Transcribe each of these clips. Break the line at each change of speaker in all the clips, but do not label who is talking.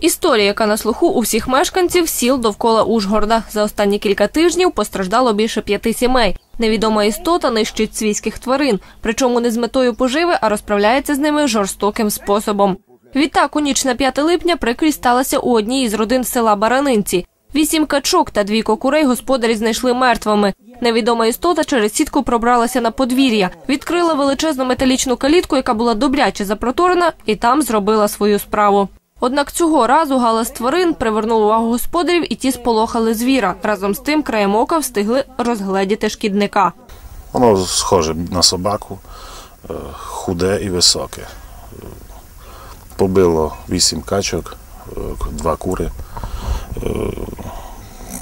Історія, яка на слуху у всіх мешканців сіл довкола Ужгорода. За останні кілька тижнів постраждало більше п'яти сімей. Невідома істота нищить свійських тварин, причому не з метою поживи, а розправляється з ними жорстоким способом. Відтак, у ніч на 5 липня прикрість сталася у одній із родин села Баранинці. Вісім качок та двійко курей господарі знайшли мертвими. Невідома істота через сітку пробралася на подвір'я, відкрила величезну металічну калітку, яка була добряче запроторена, і там зробила свою справу. Однак цього разу галас тварин привернув увагу господарів, і ті сполохали звіра. Разом з тим краєм ока встигли розгледіти шкідника.
Воно схоже на собаку, е, худе і високе. Е, Побило вісім качок, е, два кури.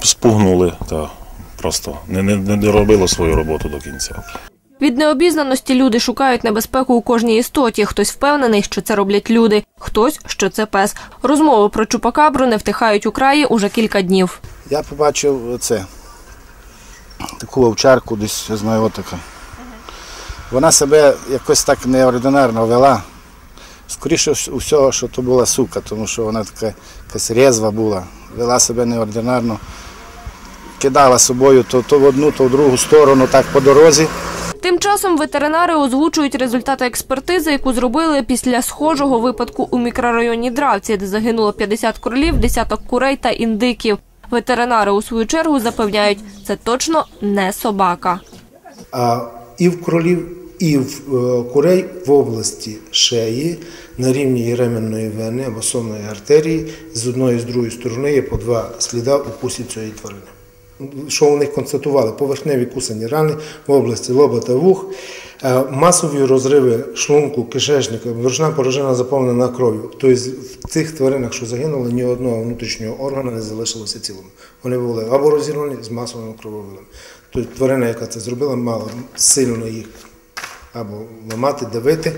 Спугнули та просто не, не доробило свою роботу до кінця.
Від необізнаності люди шукають небезпеку у кожній істоті. Хтось впевнений, що це роблять люди, хтось, що це пес. Розмови про чупакабру не втихають у краї уже кілька днів.
Я побачив це, таку овчарку десь, я знаю, отака. Вона себе якось так неординарно вела. Скоріше всього, що то була сука, тому що вона така якась резва була, вела себе неординарно, кидала собою то, то в одну, то в другу сторону, так по дорозі.
Тим часом ветеринари озвучують результати експертизи, яку зробили після схожого випадку у мікрорайоні Дравці, де загинуло 50 кролів, десяток курей та індиків. Ветеринари у свою чергу запевняють, це точно не собака.
А і в кролів, і в е, курей в області шеї на рівні ременної вени або сонної артерії з одної з другої сторони є по два сліда укусів цієї тварини. Що у них констатували? Поверхневі кусані рани в області лоба та вух, е, масові розриви шлунку, кишечника, вершна порожина заповнена кров'ю. Тобто в цих тваринах, що загинули, ні одного внутрішнього органу не залишилося цілим. Вони були або розірвані з масовим крововилем. Тобто тварина, яка це зробила, мала сильно їх або ламати, давити.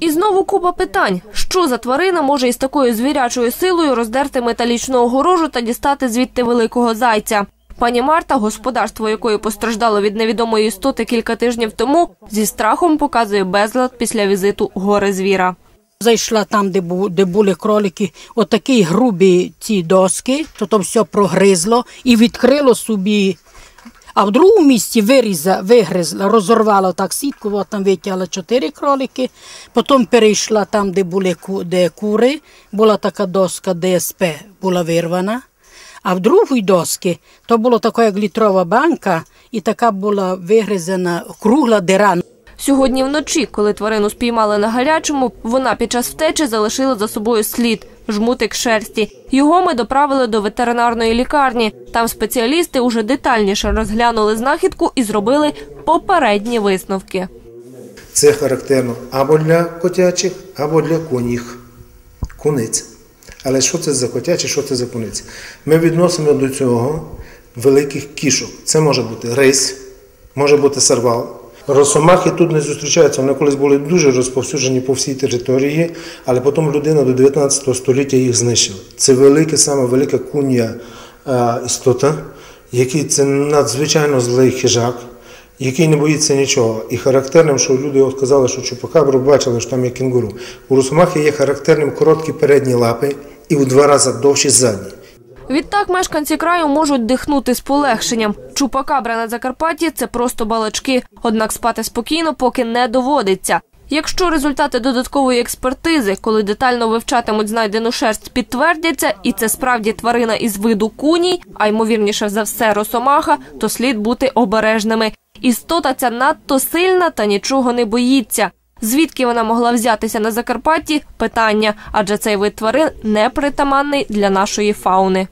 І знову купа питань: що за тварина може із такою звірячою силою роздерти металічну огорожу та дістати звідти великого зайця? Пані Марта, господарство якої постраждало від невідомої істоти кілька тижнів тому, зі страхом показує безлад після візиту гори звіра.
Зайшла там, де, бу, де були кролики, отакі грубі ці доски, то то все прогризло і відкрило собі. А в другому місці виріза, вигризла, розорвала так сітку, от там витягла чотири кролики. Потім перейшла там, де були де кури, була така доска ДСП, була вирвана. А в другій доски то була така як літрова банка, і така була вигризана кругла дира.
Сьогодні вночі, коли тварину спіймали на гарячому, вона під час втечі залишила за собою слід жмутик шерсті. Його ми доправили до ветеринарної лікарні. Там спеціалісти уже детальніше розглянули знахідку і зробили попередні висновки.
Це характерно або для котячих, або для коніх, куниць. Але що це за котячі, що це за куниці? Ми відносимо до цього великих кішок. Це може бути рись, може бути сарвал. Росомахи тут не зустрічаються. Вони колись були дуже розповсюджені по всій території, але потім людина до 19 століття їх знищила. Це велика, саме велика кунья е, істота, який це надзвичайно злий хижак, який не боїться нічого. І характерним, що люди от казали, що чупакабру бачили, що там є кінгуру. У росомахи є характерним короткі передні лапи і в два рази довші задні.
Відтак мешканці краю можуть дихнути з полегшенням. Чупакабра на Закарпатті – це просто балачки. Однак спати спокійно поки не доводиться. Якщо результати додаткової експертизи, коли детально вивчатимуть знайдену шерсть, підтвердяться, і це справді тварина із виду куній, а ймовірніше за все росомаха, то слід бути обережними. Істота ця надто сильна та нічого не боїться. Звідки вона могла взятися на Закарпатті – питання, адже цей вид тварин не притаманний для нашої фауни.